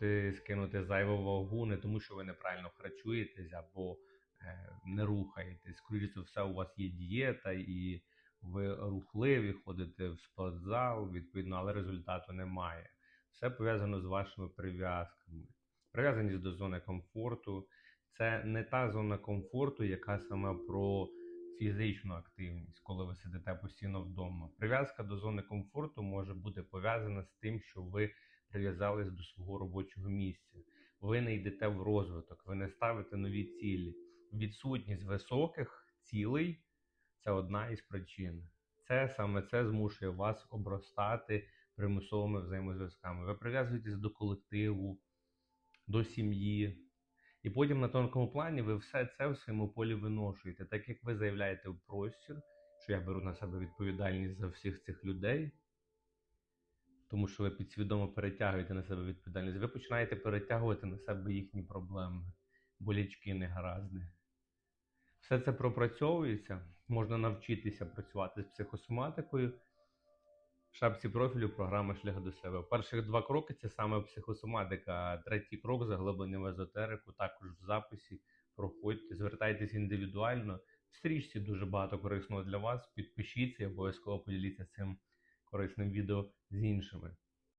можете скинути зайву вагу не тому, що ви неправильно харчуєтесь або е, не рухаєтесь. Скоріше за все, у вас є дієта і ви рухливі, ходите в спортзал, відповідно, але результату немає. Все пов'язано з вашими прив'язками. Прив'язаність до зони комфорту це не та зона комфорту, яка саме про фізичну активність, коли ви сидите постійно вдома. Прив'язка до зони комфорту може бути пов'язана з тим, що ви прив'язались до свого робочого місця. Ви не йдете в розвиток, ви не ставите нові цілі. Відсутність високих цілей це одна із причин. Це саме це змушує вас обростати примусовими взаємозв'язками. Ви прив'язуєтесь до колективу, до сім'ї. І потім на тонкому плані ви все це в своєму полі виношуєте. Так як ви заявляєте в простір, що я беру на себе відповідальність за всіх цих людей, тому що ви підсвідомо перетягуєте на себе відповідальність, ви починаєте перетягувати на себе їхні проблеми, болячки, негаразди. Все це пропрацьовується, можна навчитися працювати з психосоматикою. В шапці профілю програма Шлях до себе. Перших два кроки це саме психосоматика, а третій крок заглиблення в езотерику, також в записі. Проходьте, звертайтесь індивідуально. В стрічці дуже багато корисного для вас. Підпишіться і обов'язково поділіться цим корисним відео з іншими.